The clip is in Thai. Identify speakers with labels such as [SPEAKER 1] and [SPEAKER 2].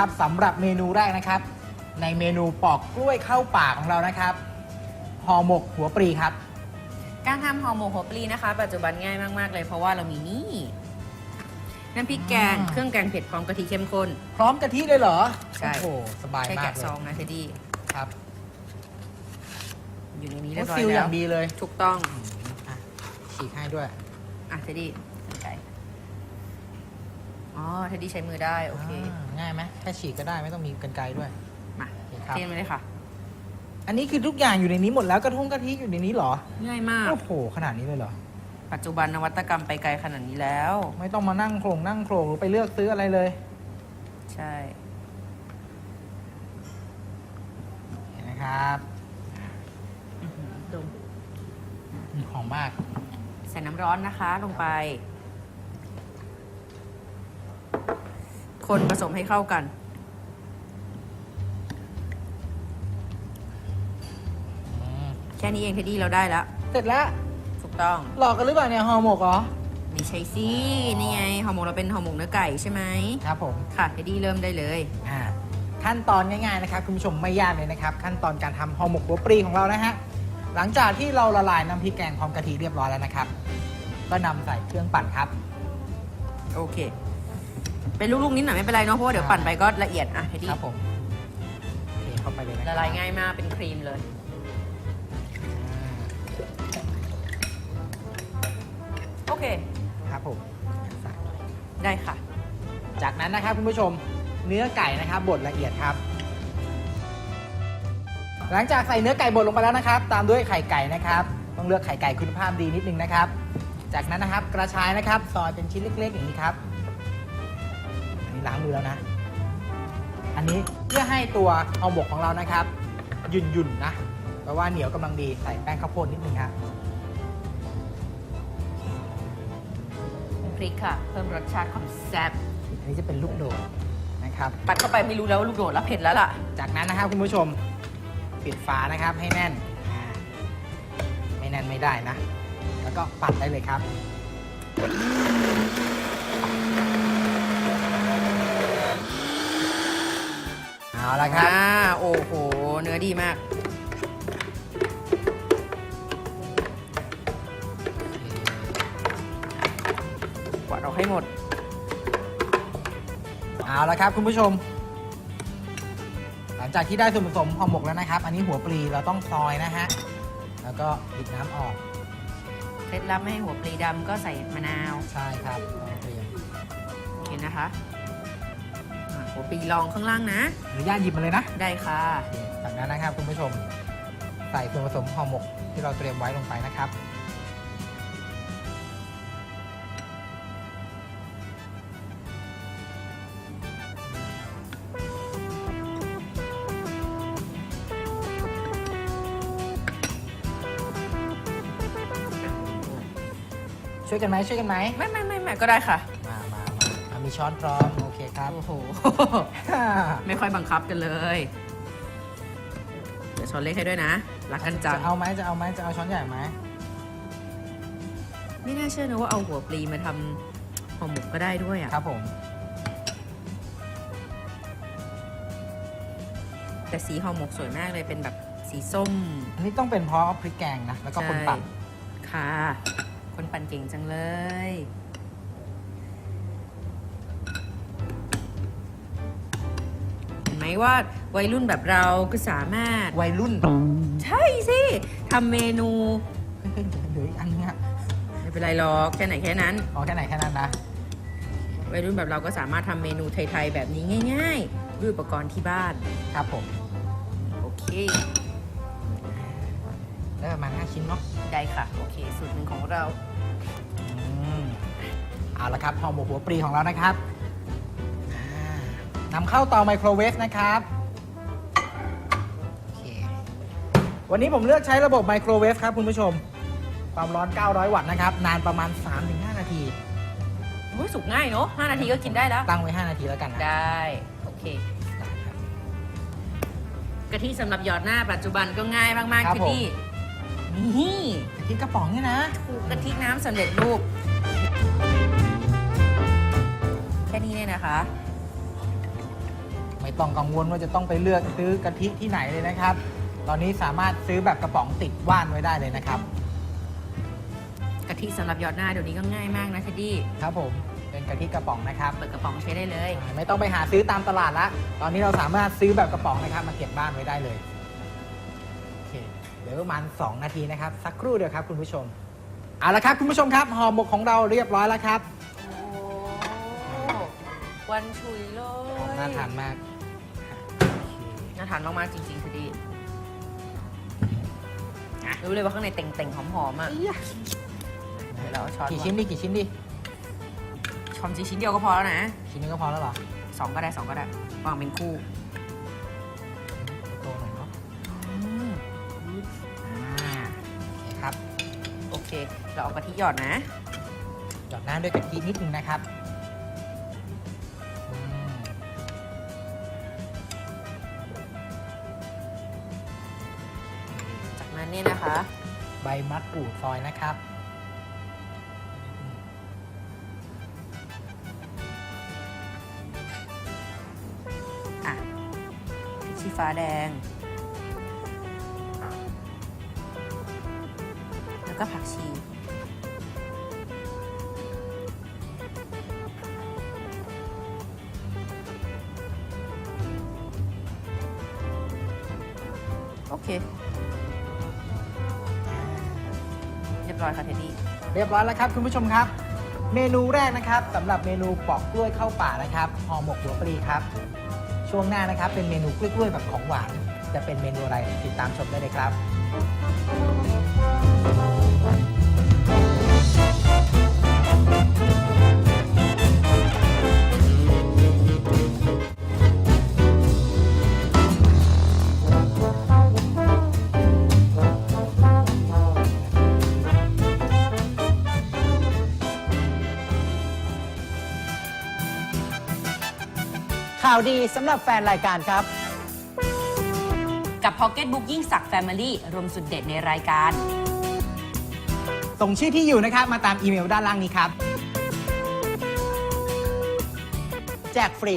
[SPEAKER 1] นะครับสำหรับเมนูแรกนะครับ ในเมนูปอกกล้วยเข้าปากของเรานะครับห่อหมกหัวปลีครับ
[SPEAKER 2] การทำห่อหมกหัวปลีนะคะ ปัจจุบันง่ายมาก ๆ เลยเพราะว่าเรามีนี่ น้ำพริกแกง
[SPEAKER 1] อ่า
[SPEAKER 2] เครื่องแกงเผ็ดพร้อมกะทิเข้มข้น
[SPEAKER 1] พร้อมกะทิเลยเหรอ
[SPEAKER 2] ใช่
[SPEAKER 1] โอ้โหสบาย
[SPEAKER 2] แค่
[SPEAKER 1] มาก
[SPEAKER 2] แกะ
[SPEAKER 1] เล
[SPEAKER 2] ซอง
[SPEAKER 1] ย
[SPEAKER 2] นะเทดดี้
[SPEAKER 1] ครับ
[SPEAKER 2] อยู่ในนี้เรียบร้อ
[SPEAKER 1] ซิ
[SPEAKER 2] ย
[SPEAKER 1] ลอ
[SPEAKER 2] แล้
[SPEAKER 1] ย่าวงดีเลย
[SPEAKER 2] ถูกต้อง
[SPEAKER 1] อะฉีกให้ด้วย
[SPEAKER 2] อะเทดดี้สนใจ อ๋อเทดดี้ใช้มือได้ โอเคา
[SPEAKER 1] ง่ายไหมแค่ฉีกก็ได้ไม่ต้องมีกันไกรด้วย
[SPEAKER 2] มา
[SPEAKER 1] โอเคครับ
[SPEAKER 2] เทมาเลยค่ะ
[SPEAKER 1] อันนี้คือทุกอย่างอยู่ในนี้หมดแล้วกระทงกะทิอยู่ในนี้เหรอ
[SPEAKER 2] ง่ายมาก
[SPEAKER 1] โอ้โหขนาดนี้เลยเหรอ
[SPEAKER 2] ปัจจุบันนวัตกรรมไปไกลขนาดนี้แล้ว
[SPEAKER 1] ไม่ต้องมานั่งโครงนั่งโครงหรือไปเลือกซื้ออะไรเลย
[SPEAKER 2] ใช่
[SPEAKER 1] เห็นนะครับ
[SPEAKER 2] อื้อหือดม
[SPEAKER 1] อืมหอมมาก
[SPEAKER 2] ใส่น้ำร้อนนะคะลงไป คนผสมให้เข้ากัน
[SPEAKER 1] อืม
[SPEAKER 2] แค่นี้เองเทดดี้เราได้แล้ว
[SPEAKER 1] เสร็จแล้ว
[SPEAKER 2] ถูกต้อง
[SPEAKER 1] หลอกกันหรือเปล่าเนี่ยห่อหมกเหรอ
[SPEAKER 2] ไม่ใช่สิ นี่ไงห่อหมกเราเป็นห่อหมกเนื้อไก่ใช่ไหม
[SPEAKER 1] ครับผม
[SPEAKER 2] ค่ะเทดดี้เริ่มได้เลย
[SPEAKER 1] อ่าขั้นตอนง่ายๆนะครับคุณผู้ชมไม่ยากเลยนะครับ ขั้นตอนการทำห่อหมกหัวปลีของเรานะฮะหลังจากที่เราละลายน้ำพริกแกงพร้อมกะทิเรียบร้อยแล้วนะครับ ก็นำใส่เครื่องปั่นครับ
[SPEAKER 2] โอเค เป็นลูกๆนิดหน่อยไม่เป็นไรเนาะเพราะว่าเดี๋ยวปั่นไปก็ละเอียดอะเทดดี้
[SPEAKER 1] ครับผมเทเข้าไปเลยนะค
[SPEAKER 2] ละ
[SPEAKER 1] รับ
[SPEAKER 2] ลายง่ายมากเป็นครีมเลย โอเค
[SPEAKER 1] อ่าครับผมใส่
[SPEAKER 2] ได้ค่ะ
[SPEAKER 1] จากนั้นนะครับคุณผู้ชมเนื้อไก่นะครับบดละเอียดครับ หลังจากใส่เนื้อไก่บดลงไปแล้วนะครับ ตามด้วยไข่ไก่นะครับ ต้องเลือกไข่ไก่คุณภาพดีนิดนึงนะครับ จากนั้นนะครับกระชายนะครับซอยเป็นชิ้นเล็กๆอย่างนี้ครับอั นนี้ล้างมือแล้วนะ อันนี้เพื่อให้ตัวเอาหมกของเรานะครับ หยุ่นๆนะแปลว่าเหนียวกำลังดีใส่แป้งข้าวโพดนิดนึงครับ
[SPEAKER 2] พริกค่ะ เพิ่มรสชาติความแซ่บ
[SPEAKER 1] อันนี้จะเป็นลูกโดดนะครับ
[SPEAKER 2] ปัดเข้าไปไม่รู้แล้วว่าลูกโดดแล้วเผ็ดแล้วล่ะ
[SPEAKER 1] จากนั้นนะครับคุณผู้ชมปิดฝานะครับให้แน่นอ่าไม่แน่นไม่ได้นะ แล้วก็ปัดได้เลยครับ เอา ละครับ
[SPEAKER 2] อ่าโอ้โห เนื้อดีมาก กวาดออกให้หมด
[SPEAKER 1] เอาละครับคุณผู้ชม หลังจากที่ได้ส่วนผสมห่อหมกแล้วนะครับ อันนี้หัวปลีเราต้องซอยนะฮะ แล้วก็ปิดน้ำออก
[SPEAKER 2] เคล็ดลับไม่ให้หัวปลีดำก็ใส่มะนาว
[SPEAKER 1] ใช่ครับเอาเตรียม
[SPEAKER 2] เห็นนะคะ อะหัวปลีรองข้างล่างนะ
[SPEAKER 1] อนุญาตหยิบมาเลยนะ
[SPEAKER 2] ได้ค่ะ
[SPEAKER 1] โอเคจากนั้นนะครับคุณผู้ชมใส่ส่วนผสมห่อหมกที่เราเตรียมไว้ลงไปนะครับ ช่วยกันไหมช่วยกันไหม
[SPEAKER 2] ไม่ไม่ไม่ไม่ก็ได้ค่ะ
[SPEAKER 1] มา มามาอะมีช้อนพร้อม โอเคครับ
[SPEAKER 2] โอ้โห ไม่ค่อยบังคับกันเลย เดี๋ยวช้อนเล็กให้ด้วยนะ รักกันจั
[SPEAKER 1] จะ
[SPEAKER 2] ง
[SPEAKER 1] เอาไหมจะเอาไหมจะเอาช้อนใหญ่ไหม
[SPEAKER 2] ไม่น่าเชื่อนะว่าเอาหัวปลีมาทำห่อหมกก็ได้ด้วยอะ
[SPEAKER 1] ครับผม
[SPEAKER 2] แต่สีห่อหมกสวยมากเลยเป็นแบบสีส้ม
[SPEAKER 1] อันนี้ต้องเป็นเพราะพริกแกงนะ แล้วก็คนปั่น
[SPEAKER 2] ใช่ค่ะ คนปั่นเก่งจังเลย ว่าวัยรุ่นแบบเราก็สามารถ
[SPEAKER 1] วัยรุ่น
[SPEAKER 2] ใช่สิทำเมนู
[SPEAKER 1] เฮ้ยเหลืออีกอันนึงอะ
[SPEAKER 2] ไม่เป็นไรหรอกแค่ไหนแค่นั้น
[SPEAKER 1] อ๋อแค่ไหนแค่นั้นนะ
[SPEAKER 2] วัยรุ่นแบบเราก็สามารถทำเมนูไทยๆแบบนี้ง่ายๆด้วยอุปกรณ์ที่บ้าน
[SPEAKER 1] ครับผม
[SPEAKER 2] โอเค
[SPEAKER 1] ได้ประมาณ5ชิ้นเนาะ
[SPEAKER 2] ได้ค่ะ โอเค สูตรหนึ่งของเรา
[SPEAKER 1] อืมเอาละครับห่อหมกหัวปลีของเรานะครับอ่า นำเข้าเตาไมโครเวฟนะครับโอเควันนี้ผมเลือกใช้ระบบไมโครเวฟครับคุณผู้ชม ความร้อน 900 วัตต์นะครับ นานประมาณ 3-5 นาที
[SPEAKER 2] โอ้ยสุกง่ายเนอะ5นาทีก็กินได้แล้ว
[SPEAKER 1] ตั้งไว้ 5 นาทีแล้วกันนะ
[SPEAKER 2] ได้ โอเค
[SPEAKER 1] ได้ครับ
[SPEAKER 2] กะทิสำหรับหยอดหน้าปัจจุบันก็ง่ายมาก
[SPEAKER 1] ครั
[SPEAKER 2] ๆ
[SPEAKER 1] บ
[SPEAKER 2] ที่นี่นี่
[SPEAKER 1] กะทิกระป๋องเนี่ยนะ
[SPEAKER 2] ถูกกะทิน้ำสำเร็จรูป แค่นี้เนี่ยนะคะ
[SPEAKER 1] ไม่ต้องกังวลว่าจะต้องไปเลือกซื้อกะทิที่ไหนเลยนะครับ ตอนนี้สามารถซื้อแบบกระป๋องติดว่านไว้ได้เลยนะครับ
[SPEAKER 2] กะทิสำหรับหยอดหน้าเดี๋ยวนี้ก็ง่ายมากนะเทดดี้
[SPEAKER 1] ครับผมเป็นกะทิกระป๋องนะครับ
[SPEAKER 2] เปิดกระป๋องใช้ได้เลย
[SPEAKER 1] ไม่ต้องไปหาซื้อตามตลาดละ ตอนนี้เราสามารถซื้อแบบกระป๋องนะครับ มาเก็บบ้านไว้ได้เลยโอเคเดี๋ยวประมาณ2นาทีนะครับ สักครู่เดียวครับคุณผู้ชม เอาละครับคุณผู้ชมครับห่อหมกของเราเรียบร้อยแล้วครับ
[SPEAKER 2] โอ้วันฉุยเลย
[SPEAKER 1] น่าทานมาก
[SPEAKER 2] น่าทานมากๆจริงๆเทดดี้รู้เลยว่าข้างในเต่งๆหอมๆอะเดี๋ยวเราเอาช้อน
[SPEAKER 1] กี่ชิ้นดีกี่ชิ้นดี
[SPEAKER 2] ช้อนชิ้นเดียวก็พอแล้วนะ
[SPEAKER 1] ชิ้นนี้ก็พอแล้วเหรอ
[SPEAKER 2] สองก็ได้สองก็ได้วางเป็นคู่
[SPEAKER 1] โตหน่อยเนาะ
[SPEAKER 2] อืม
[SPEAKER 1] อ่าโอเคครับ
[SPEAKER 2] โอเค เราเอากะทิหยอดนะ
[SPEAKER 1] หยอดน้ำด้วยกะทินิดนึงนะครับ
[SPEAKER 2] เนี่ยนะคะ
[SPEAKER 1] ใบมะกรูดซอยนะครับ
[SPEAKER 2] อะพริกชี้ฟ้าแดง แล้วก็ผักชีโอเค รียบร้อยค่ะเทดดี้
[SPEAKER 1] เรียบร้อยแล้วครับคุณผู้ชมครับ เมนูแรกนะครับสำหรับเมนูปอกกล้วยเข้าป่านะครับห่อหมกหัวปลีครับ ช่วงหน้านะครับเป็นเมนูกล้วยๆแบบของหวาน จะเป็นเมนูอะไรติดตามชมได้เลยครับ ข่าวดีสำหรับแฟนรายการครับ
[SPEAKER 2] กับ Pocket Book ยิ่งสัก Family รวมสุดเด็ดในรายการ
[SPEAKER 1] ส่งชื่อที่อยู่นะครับ มาตามอีเมลด้านล่างนี้ครับ แจกฟรี